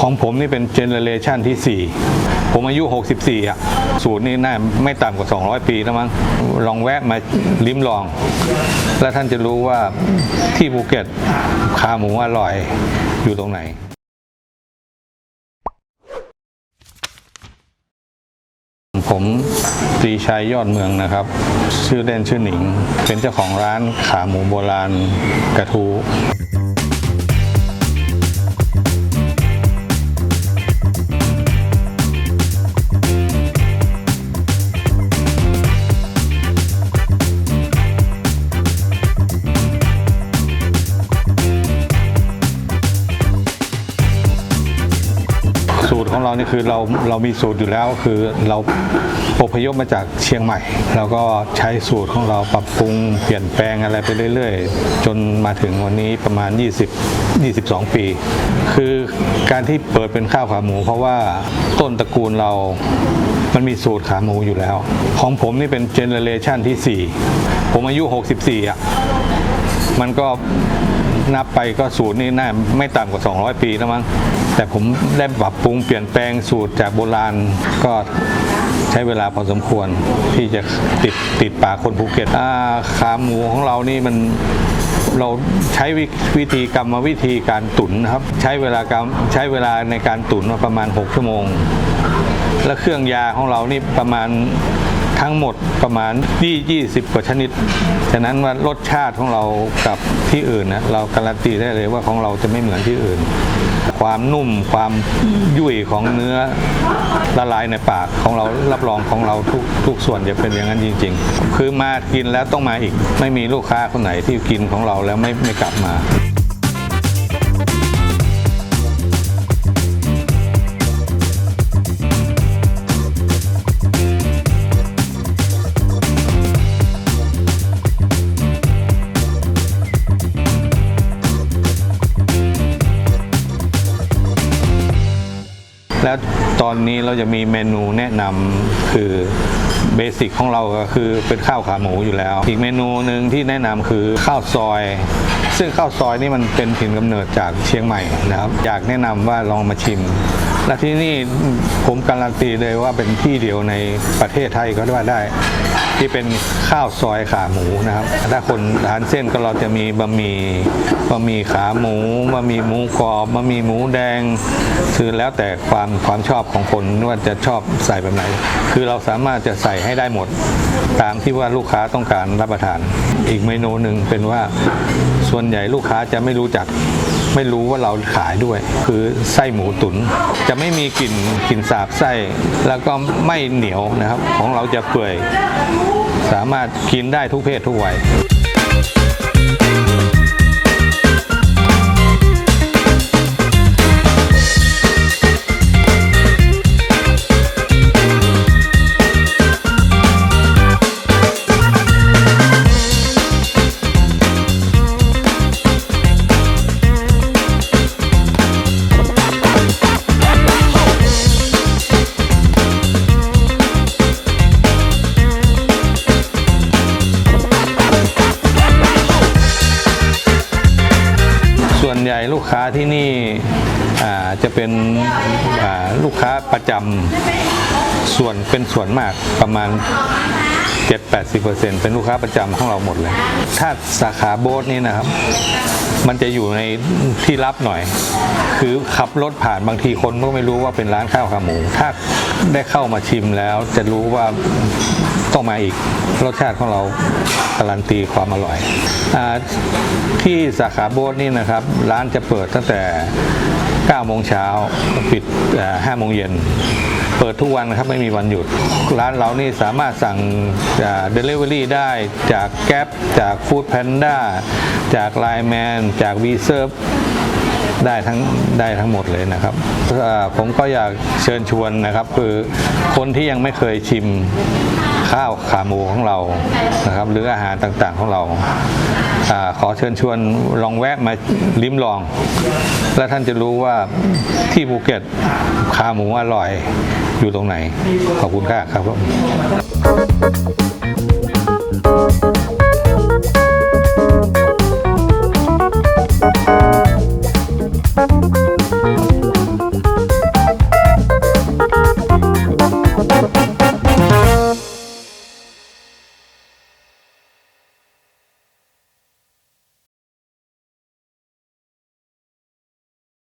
ของผมนี่เป็นเจเนเรชันที่ 4 ผมอายุ 64อะสูตรนี้น่าไม่ต่ำกว่า 200 ปีแล้วมั้งลองแวะมาลิ้มลอง แล้วท่านจะรู้ว่าที่ภูเก็ตขาหมูอร่อยอยู่ตรงไหนผมตรีชัยยอดเมืองนะครับ ชื่อเล่นชื่อหนิง เป็นเจ้าของร้านขาหมูโบราณกระทู ตรของเนี่คือเราเรามีสูตรอยู่แล้วคือเราอพยพมาจากเชียงใหม่ แล้วก็ใช้สูตรของเราปรับปรุงเปลี่ยนแปลงอะไรไปเรื่อย ๆ จนมาถึงวันนี้ประมาณ 20 22 ปี คือการที่เปิดเป็นข้าวขาหมู เพราะว่าต้นตระกูลเรามันมีสูตรขาหมูอยู่แล้ว ของผมนี่เป็นเจเนเรชันที่ 4 ผมอายุ 64 อะ มันก็ นับไปก็สูตรนี่น่าไม่ต่ำกว่า 200 ปีแล้วมั้งแต่ผมได้ปรับปรุงเปลี่ยนแปลงสูตรจากโบราณก็ใช้เวลาพอสมควรที่จะติดติดปากคนภูเก็ตอาขาหมูของเรานี่มันเราใช้วิวธีกรรมวิธีการตุ๋นนะครับ ใช้เวลากรรมใช้เวลาในการตุ๋นมาประมาณ 6 ชั่วโมง และเครื่องยาของเรานี่ประมาณ ทั้งหมดประมาณยี่20 กว่าชนิด ฉะนั้นว่ารสชาติของเรากับที่อื่นนะเราการันตีได้เลยว่าของเราจะไม่เหมือนที่อื่น ความนุ่มความยุ่ยของเนื้อละลายในปากของเรารับรองของเราทุกทุกส่วนจะเป็นอย่างนั้นจริง ๆ คือมากินแล้วต้องมาอีก ไม่มีลูกค้าคนไหนที่กินของเราแล้วไม่ไม่กลับมา แล้วตอนนี้เราจะมีเมนูแนะนำคือเบสิกของเราก็คือเป็นข้าวขาหมูอยู่แล้ว อีกเมนูหนึ่งที่แนะนำคือข้าวซอย ซึ่งข้าวซอยนี่มันเป็นถิ่นกำเนิดจากเชียงใหม่นะครับ อยากแนะนำว่าลองมาชิม และที่นี่ผมการันตีเลยว่าเป็นที่เดียวในประเทศไทยก็ว่าได้ ที่เป็นข้าวซอยขาหมูนะครับ ถ้าคนทานเส้นก็เราจะมีบะหมี่บะหมี่ขาหมูบะหมี่หมูกรอบบะหมี่หมูแดง คือแล้วแต่ความความชอบของคนว่าจะชอบใส่แบบไหน คือเราสามารถจะใส่ให้ได้หมด ตามที่ว่าลูกค้าต้องการรับประทาน อีกเมนูหนึ่งเป็นว่าส่วนใหญ่ลูกค้าจะไม่รู้จัก ไม่รู้ว่าเราขายด้วย คือไส้หมูตุน๋นจะไม่มีกลิ่นกลิ่นสาบไส้ แล้วก็ไม่เหนียวนะครับ ของเราจะเปื่อย สามารถกินได้ทุกเพศทุกวัย กค้าที่นี่จะเป็นลูกค้าประจำส่วนเป็นส่วนมากประมาณ 7-80%เป็นลูกค้าประจำของเราหมดเลย ถ้าสาขาโบ๊ทนี่นะครับ มันจะอยู่ในที่ลับหน่อย คือขับรถผ่านบางทีคนก็ไม่รู้ว่าเป็นร้านข้าวขาหมู ถ้าได้เข้ามาชิมแล้วจะรู้ว่าต้องมาอีกรสชาติของเราการันตีความอร่อยอที่สาขาโบ๊ทนี่นะครับ ร้านจะเปิดตั้งแต่ 9โมงเช้าปิดอ่า5โมงเย็น เปิดทุกวันนะครับไม่มีวันหยุด ร้านเรานี่สามารถสั่งเดลิเวอรี่ได้จากแก๊ปจากฟู้ดแพนด้าจากไลแมนจากวีเซิร์ฟได้ทั้งได้ทั้งหมดเลยนะครับผมก็อยากเชิญชวนนะครับ คือคนที่ยังไม่เคยชิม ข้าวขาหมูของเรานะครับ หรืออาหารต่างๆของเราอขอเชิญชวนลองแวะมาลิ้มลอง และท่านจะรู้ว่าที่ภูเก็ตขาหมูอร่อยอยู่ตรงไหน ขอบคุณค่ะครับผม